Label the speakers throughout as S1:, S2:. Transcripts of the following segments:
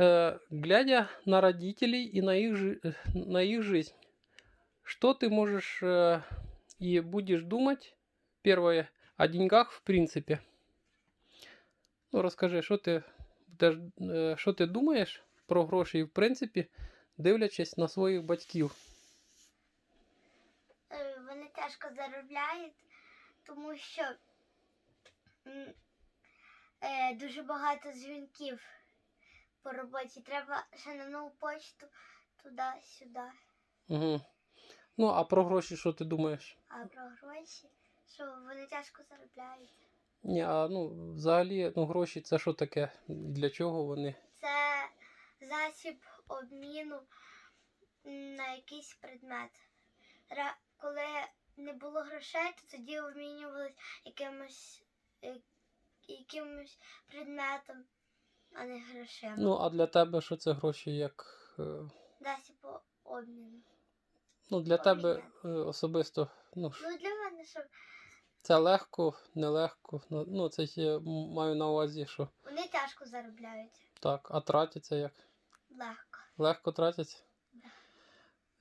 S1: Э, глядя на родителей и на их, жи- э, на их жизнь, что ты можешь э, и будешь думать, первое, о деньгах в принципе? Ну, розкажи, що ти, будеш, е, що ти думаєш про гроші, в принципі, дивлячись на своїх батьків?
S2: Е, Вони тяжко заробляють, тому що м, е, дуже багато дзвінків по роботі. Треба ще на нову почту туди-сюди.
S1: Угу. Ну, а про гроші що ти думаєш?
S2: А про гроші, що вони тяжко заробляють.
S1: Ні, а ну, взагалі, ну, гроші це що таке? Для чого вони?
S2: Це засіб обміну на якийсь предмет. Ра- Коли не було грошей, то тоді обмінювалися якимось, е, якимось предметом, а не грошима.
S1: Ну, а для тебе що це гроші як. е,
S2: Засіб о- обміну.
S1: Ну, для тебе е, особисто, ну,
S2: Ну для мене, щоб
S1: це легко, нелегко. Ну, ну, це я маю на увазі, що
S2: вони тяжко заробляють.
S1: так, а тратяться як?
S2: Легко.
S1: Легко тратяться?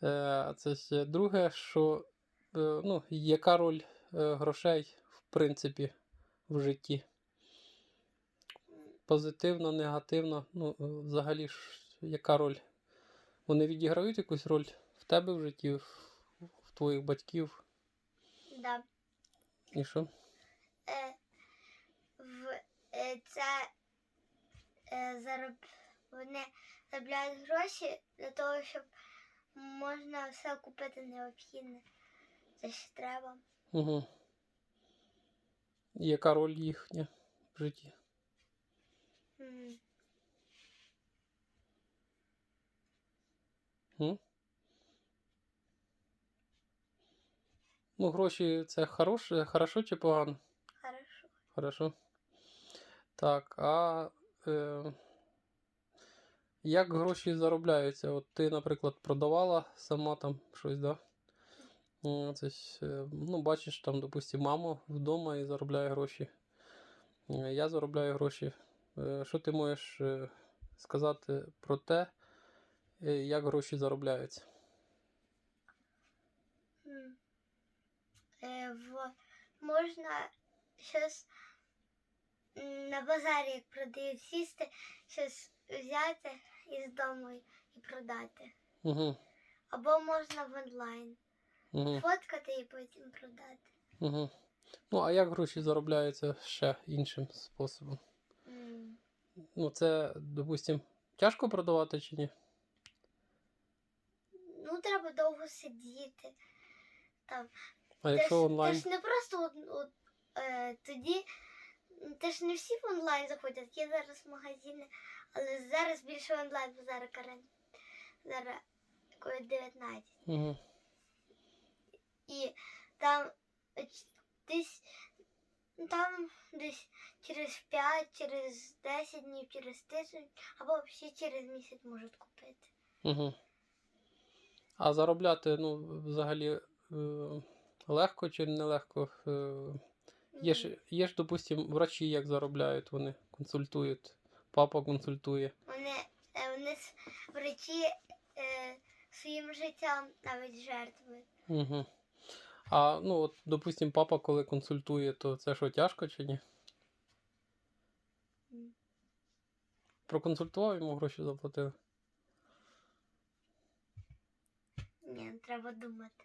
S1: Е, це ще друге, що ну, яка роль грошей, в принципі, в житті? Позитивна, негативна, ну, е, взагалі, ж, яка роль? Вони відіграють якусь роль в тебе в житті, в, в твоїх батьків?
S2: Да.
S1: І що?
S2: Е, в, е, це е, зароб... вони заробляють гроші для того, щоб можна все купити необхідне. Це ж треба.
S1: Угу. Яка роль їхня в житті?
S2: М?
S1: Ну, гроші це хороше, хорошо чи погано?
S2: Хорошо.
S1: Хорошо. Так, а е, як гроші заробляються? От ти, наприклад, продавала сама там щось, да? Це, ж, ну, бачиш, там, допустим, мама вдома і заробляє гроші. Е, Я заробляю гроші. Е, Що ти можеш е, сказати про те, е, як гроші заробляються?
S2: Можна щось на базарі, як продають сісти, щось взяти із дому і продати.
S1: Угу,
S2: Або можна в онлайн.
S1: угу,
S2: Фоткати і потім продати.
S1: угу. Ну, а як гроші заробляються ще іншим способом? Ну, це, допустим, тяжко продавати чи ні?
S2: Ну, треба довго сидіти. Там.
S1: А
S2: Ти
S1: якщо
S2: ж,
S1: онлайн?
S2: Ти ж не просто от, от, е, тоді. Ти ж не всі в онлайн заходять. Є зараз магазини, але зараз більше онлайн, бо зараз карен. Зараз COVID-19.
S1: Угу.
S2: І там е, десь там десь через 5, через 10 днів, через тиждень, або взагалі через місяць можуть купити.
S1: Угу. А заробляти, ну, взагалі, е, легко чи нелегко? Е, є, ж, є ж, допустим, врачі як заробляють, вони консультують, папа консультує.
S2: Вони, е, вони врачі е, своїм життям навіть жертвують.
S1: Угу. А, ну, от, допустим, папа, коли консультує, то це що, тяжко чи ні? Проконсультував йому гроші заплатили.
S2: Ні, треба думати.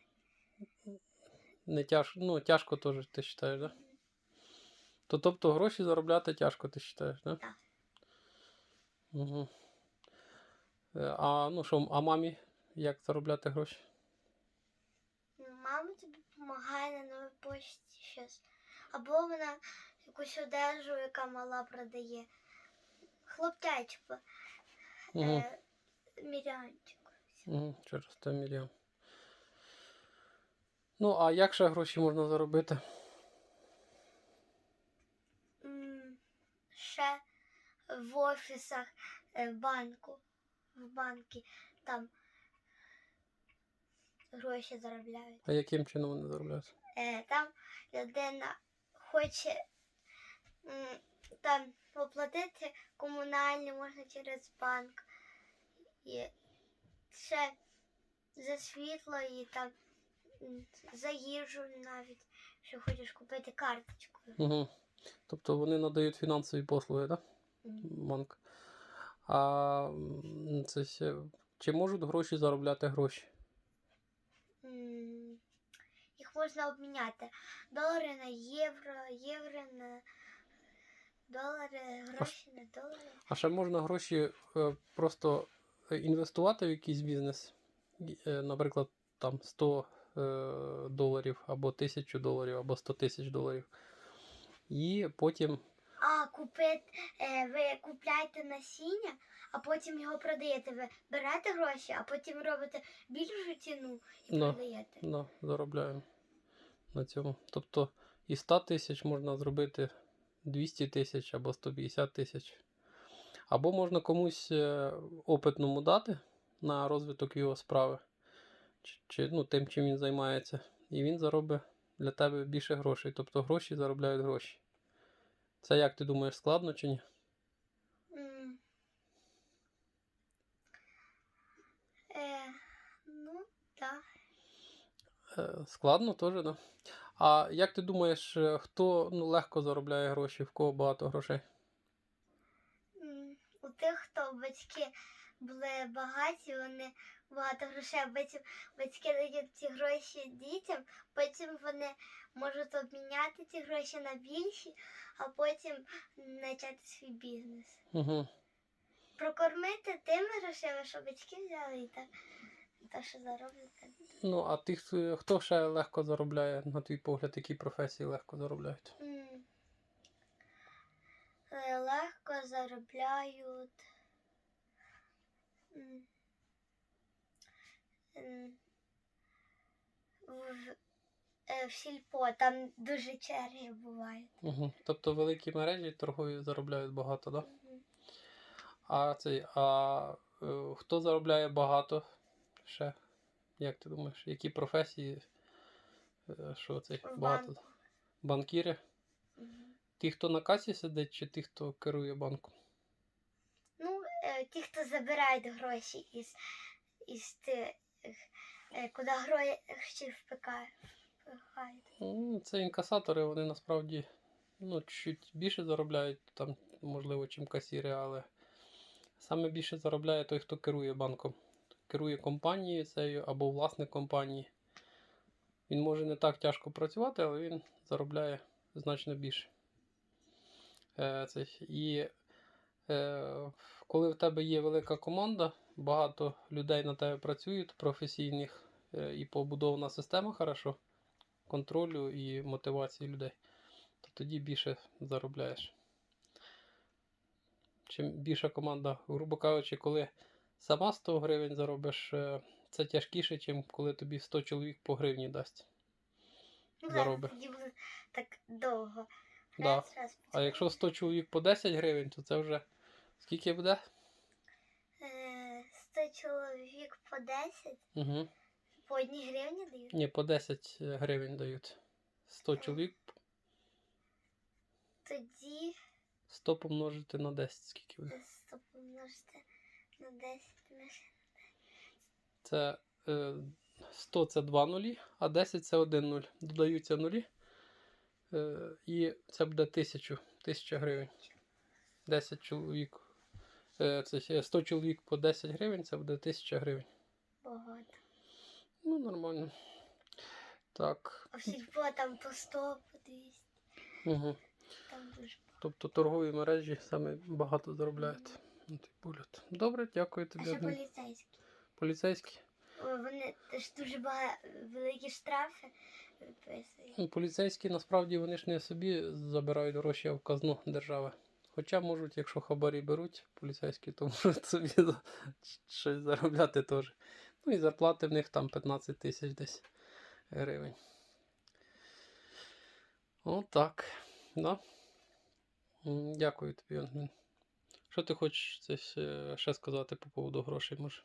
S1: Не тяжко, ну, тяжко теж, ти вважаєш, да? То тобто гроші заробляти тяжко, ти вважаєш, да?
S2: Так.
S1: Угу. А ну що, а мамі як заробляти гроші?
S2: На новій почті щось. Або вона якусь одежу, яка мала продає. Хлоптячку.
S1: Угу.
S2: Е, мірянчик.
S1: Угу. Через те мільйон. Ну, а як ще гроші можна заробити?
S2: М, Ще в офісах, е, банку, в банки там гроші заробляють.
S1: А яким чином вони заробляють?
S2: Е, Там людина хоче м, там оплатити комунальні, можна через банк. І ще за світло і там м, за їжу навіть, що хочеш купити карточкою.
S1: Угу. Тобто вони надають фінансові послуги, так? Банк. А м, це ще, чи можуть гроші заробляти гроші?
S2: Їх можна обміняти. Долари на євро, євро на долари, гроші на долари.
S1: А ще можна гроші е, просто інвестувати в якийсь бізнес, е, наприклад, там 100 е, доларів, або 1000 доларів, або 100 тисяч доларів. І потім
S2: А, купити, е, ви купляєте насіння, а потім його продаєте. Ви берете гроші, а потім робите більшу ціну і
S1: Да.
S2: продаєте.
S1: да, заробляємо на цьому. Тобто із 100 тисяч можна зробити 200 тисяч або 150 тисяч. Або можна комусь е, опитному дати на розвиток його справи, чи, чи ну, тим, чим він займається. І він заробить для тебе більше грошей. Тобто гроші заробляють гроші. Це як ти думаєш, складно чи ні?
S2: Е, ну, так.
S1: Е, Складно теж, да? А як ти думаєш, е, хто ну, легко заробляє гроші, в кого багато грошей?
S2: У тих, хто батьки були багаті, вони багато грошей, а потім батьки дають ці гроші дітям, потім вони можуть обміняти ці гроші на більші, а потім почати свій бізнес.
S1: Угу.
S2: Прокормити тими грошима, що батьки взяли, і так, те, що зароблять.
S1: Ну, а тих, хто ще легко заробляє, на твій погляд, які професії легко заробляють?
S2: Е, Легко заробляють. В, е, в сільпо там дуже черги бувають.
S1: Угу. Тобто великі мережі торгові заробляють багато, так? Да?
S2: Мгм.
S1: А цей, а е, хто заробляє багато ще? Як ти думаєш, які професії? е, Що це? Багато.
S2: банку.
S1: Банкіри?
S2: Мгм.
S1: Ті, хто на касі сидить, чи ті, хто керує банком?
S2: Ті, хто забирають гроші із, із тих, е, куди гроші впихають.
S1: Ну, Це інкасатори, вони насправді ну, чуть більше заробляють, там, можливо, чим касіри, але саме більше заробляє той, хто керує банком. Керує компанією цією або власник компанії. Він може не так тяжко працювати, але він заробляє значно більше. Е, це, і коли в тебе є велика команда, багато людей на тебе працюють, професійних, е, і побудована система хорошо контролю і мотивації людей, то тоді більше заробляєш. Чим більша команда, грубо кажучи, коли сама 100 гривень заробиш, е, це тяжкіше, ніж коли тобі 100 чоловік по гривні дасть.
S2: Ну,
S1: Зароби.
S2: Так довго.
S1: Да.
S2: Раз, раз,
S1: А якщо 100 чоловік по 10 гривень, то це вже скільки буде?
S2: Е, 100 чоловік по 10,
S1: Угу.
S2: по одній гривні дають.
S1: Ні, по 10 гривень дають. 100 чоловік,
S2: Тоді
S1: 100 помножити на 10, скільки буде?
S2: 100 помножити на 10.
S1: Це е, 100 це 2 нулі, а 10 це 1 нуль. Додаються нулі. Е, і це буде 1000, 1000 гривень. 10 чоловік. Е, це ще 100 чоловік по 10 гривень, це буде 1000 гривень.
S2: Багато.
S1: Ну, нормально. Так.
S2: А сільпо там по 100, по 200.
S1: Угу.
S2: Там дуже
S1: Тобто торгові мережі саме багато заробляють. Твій погляд. Добре, дякую
S2: А
S1: тобі.
S2: ще
S1: Адмін.
S2: поліцейські.
S1: Поліцейські.
S2: О, Вони теж дуже багато великі штрафи виписують.
S1: Ну, Поліцейські насправді вони ж не собі забирають гроші, а в казну держави. Хоча можуть, якщо хабарі беруть поліцейські, то можуть собі щось заробляти теж. Ну і зарплати в них там 15 тисяч десь гривень. Отак. Да? Дякую тобі, Ангелін. Що ти хочеш ще сказати по поводу грошей, може?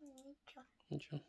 S2: Нічого.
S1: Нічого.